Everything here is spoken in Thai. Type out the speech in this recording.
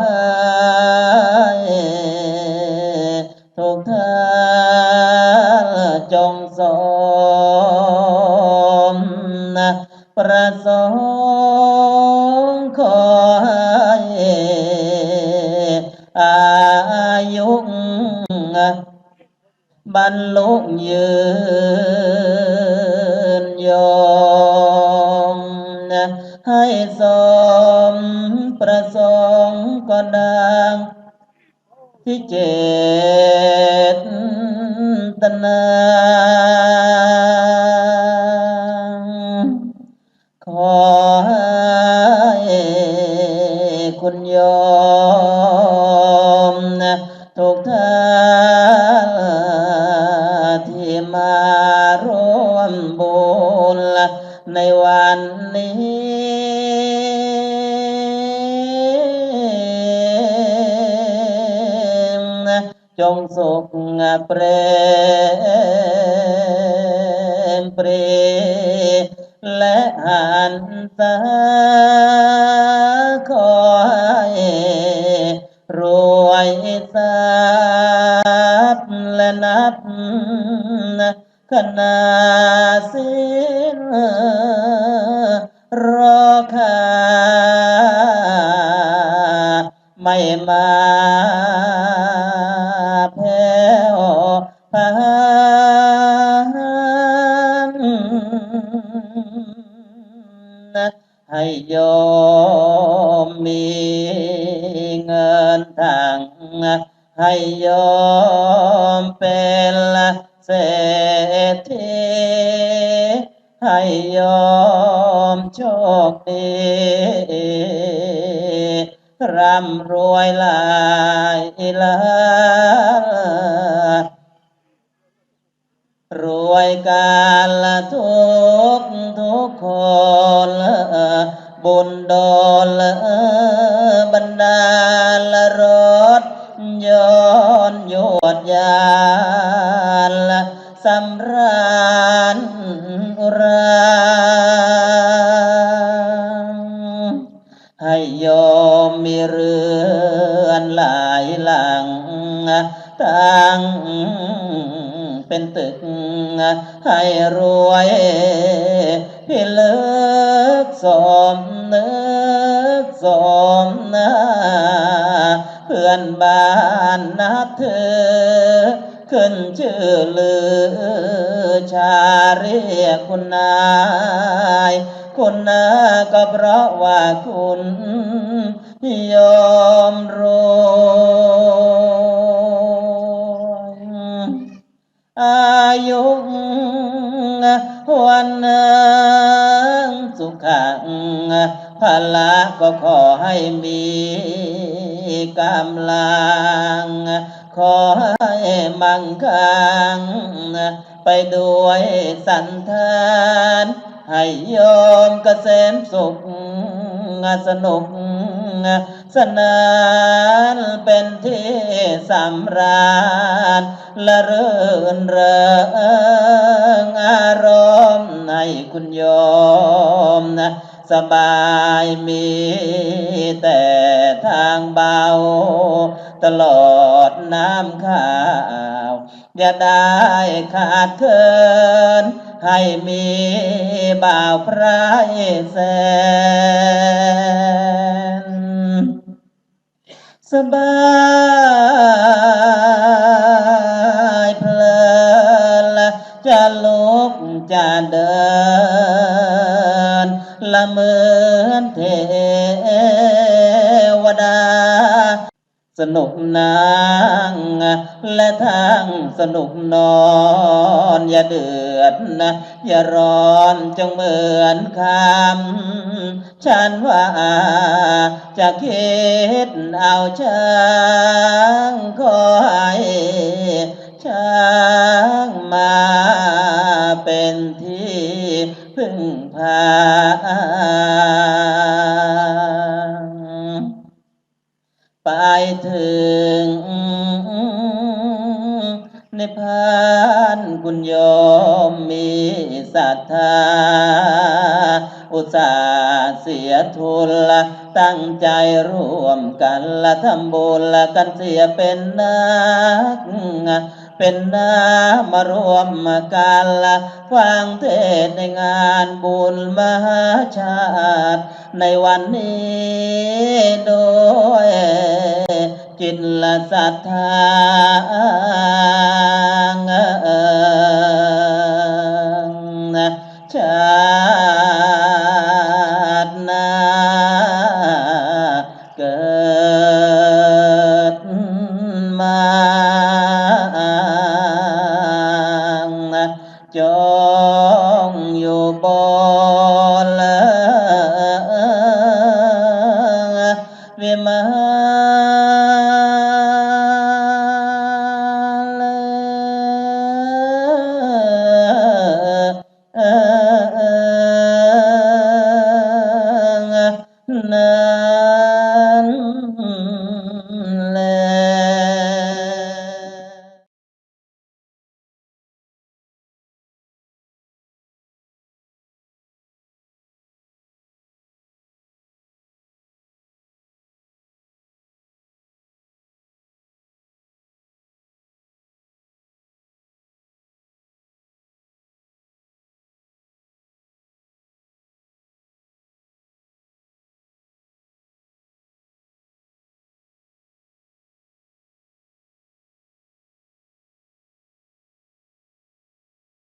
ให้ทุกท่าจงสมประสงขอให้อายุบรรลุยืน ให้สมประสงค์ก็ดังพิเจตนาขอให้คุณโยม ในวันนี้ จงสุขเปรมปรีและหันตาขอให้รวยทรัพย์และนับ ขนาสิ้นรอคาไม่มาแพ้วพันให้โยมมีเงินทางให้โยมเป็นเศร ษฐีให้โยมโชคดีร่ำรวยหลายล้านรวยกันละทุกทุกคนบุญดลบรรดาลรถยนต์ยวดยา สำราญราให้โยมมีเรือนหลายหลังตั้งเป็นตึก ให้รวยพิลึกสมนึกสมนาเพื่อนบ้านนับถือ ขึ้นชื่อลือชาเรียกคุณนาย คุณนาก็เพราะว่าคุณยอมรวยอายุวันนั้นสุขังพละก็ขอให้มีกำลัง ขอให้มั่งคั่งไปด้วยสันทานให้โยมเกษมสุขสนุกสนานเป็นที่สำราญละเรื่นเริงอารมณ์ให้คุณโยมนะ สบายมีแต่ทางเบา ตลอดน้ำข้าว อย่าได้ขาดเคินให้มีบ่าวพระแสนสบายเพลินละจะลุกจะเดิน ละเมือนเทวดา สนุกนั่งและทั้งสนุกนอนอย่าเดือดนะอย่าร้อนจงเหมือนคำฉันว่าจะคิดเอาช้างคอย ในพานคุณโยมมีศรัทธา อุตส่าห์เสียทุนละตั้งใจร่วมกันละทำบุญละกันเสียเป็นนัก เป็นน้ามารวมกันละฟังเทศในงานบุญมหาชาติ ในวันนี้โดย กินละสัทธางชาตินาเกิดมาจองอยู่บนวิมาน